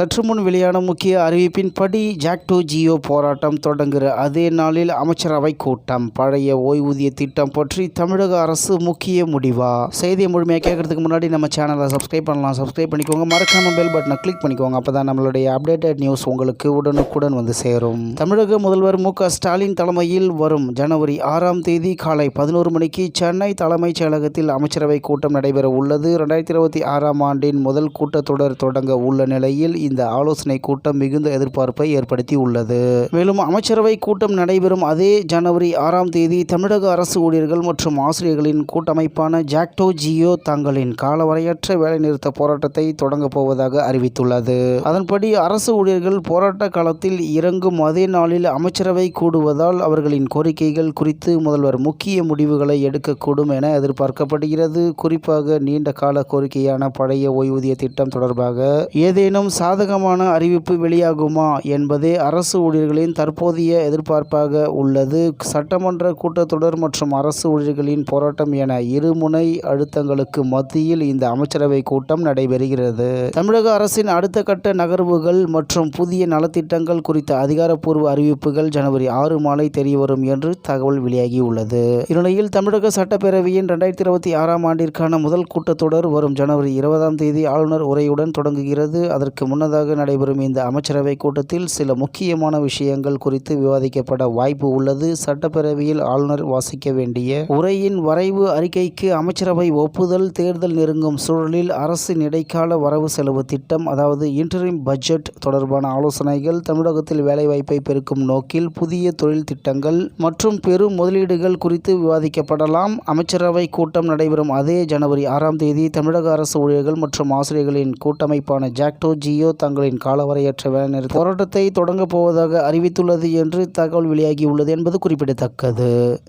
சற்று முன் வெளியான முக்கிய அறிவிப்பின்படி ஜாக்டோ ஜியோ போராட்டம் தொடங்குகிற அதே நாளில் அமைச்சரவை கூட்டம். பழைய ஓய்வூதிய திட்டம் பற்றி தமிழக அரசு முக்கிய முடிவா? செய்தியை முழுமையாக கேட்கறதுக்கு முன்னாடி நம்ம சேனலை சப்ஸ்கிரைப் பண்ணலாம். சப்ஸ்கிரைப் பண்ணிக்கோங்க. மறக்காம பெல் பட்டனை கிளிக் பண்ணிக்கோங்க. அப்பதான் நம்மளுடைய அப்டேட்டட் நியூஸ் உங்களுக்கு உடனுக்குடன் வந்து சேரும். தமிழக முதல்வர் மு ஸ்டாலின் தலைமையில் வரும் ஜனவரி ஆறாம் தேதி காலை பதினோரு மணிக்கு சென்னை தலைமைச் செயலகத்தில் அமைச்சரவை கூட்டம் நடைபெற உள்ளது. ரெண்டாயிரத்தி இருபத்தி ஆறாம் ஆண்டின் முதல் கூட்டத்தொடர் தொடங்க உள்ள நிலையில் இந்த ஆலோசனை கூட்டம் மிகுந்த எதிர்பார்ப்பை ஏற்படுத்தி உள்ளது மேலும் அமைச்சரவை கூட்டம் நடைபெறும் அதே ஜனவரி ஆறாம் தேதி தமிழக அரசு ஊழியர்கள் மற்றும் ஆசிரியர்களின் கூட்டமைப்பான ஜாக்டோ ஜியோ தங்களின் காலவரையற்ற வேலைநிறுத்த போராட்டத்தை தொடங்கப் போவதாக அறிவித்துள்ளது. அதன்படி அரசு ஊழியர்கள் போராட்ட காலத்தில் இறங்கும் அதே நாளில் அமைச்சரவை கூடுவதால் அவர்களின் கோரிக்கைகள் குறித்து முதல்வர் முக்கிய முடிவுகளை எடுக்கக்கூடும் என எதிர்பார்க்கப்படுகிறது. குறிப்பாக நீண்ட கால கோரிக்கையான பழைய ஓய்வூதிய திட்டம் தொடர்பாக ஏதேனும் சாதகமான அறிவிப்பு வெளியாகுமா என்பதே அரசு ஊழியர்களின் தற்போதைய எதிர்பார்ப்பாக உள்ளது. சட்டமன்ற கூட்டத்தொடர் மற்றும் அரசு ஊழியர்களின் போராட்டம் என இருமுனை அழுத்தங்களுக்கு மத்தியில் இந்த அமைச்சரவை கூட்டம் நடைபெறுகிறது. தமிழக அரசின் அடுத்த கட்ட நகர்வுகள் மற்றும் புதிய நலத்திட்டங்கள் குறித்த அதிகாரப்பூர்வ அறிவிப்புகள் ஜனவரி ஆறு மாலை தெரியவரும் என்று தகவல் வெளியாகியுள்ளது. இந்நிலையில் தமிழக சட்டப்பேரவையின் இரண்டாயிரத்தி இருபத்தி ஆறாம் ஆண்டிற்கான முதல் கூட்டத்தொடர் வரும் ஜனவரி இருபதாம் தேதி ஆளுநர் உரையுடன் தொடங்குகிறது. அதற்கு முன் முன்னதாக நடைபெறும் இந்த அமைச்சரவை கூட்டத்தில் சில முக்கியமான விஷயங்கள் குறித்து விவாதிக்கப்பட வாய்ப்பு உள்ளது. சட்டப்பேரவையில் ஆளுநர் வாசிக்க வேண்டிய உரையின் வரைவு அறிக்கைக்கு அமைச்சரவை ஒப்புதல் தேர்தல் நெருங்கும் சூழலில் அரசின் இடைக்கால வரவு செலவு திட்டம் அதாவது இன்டரிம் பட்ஜெட் தொடர்பான ஆலோசனைகள் தமிழகத்தில் வேலைவாய்ப்பை பெருக்கும் நோக்கில் புதிய தொழில் திட்டங்கள் மற்றும் பெரும் முதலீடுகள் குறித்து விவாதிக்கப்படலாம். அமைச்சரவை கூட்டம் நடைபெறும் அதே ஜனவரி ஆறாம் தேதி தமிழக அரசு ஊழியர்கள் மற்றும் ஆசிரியர்களின் கூட்டமைப்பான ஜாக்டோ ஜியோ தங்களின் காலவரையற்ற வேலைநிறுத்த போராட்டத்தை தொடங்கப் போவதாக அறிவித்துள்ளது என்று தகவல் வெளியாகியுள்ளது என்பது குறிப்பிடத்தக்கது.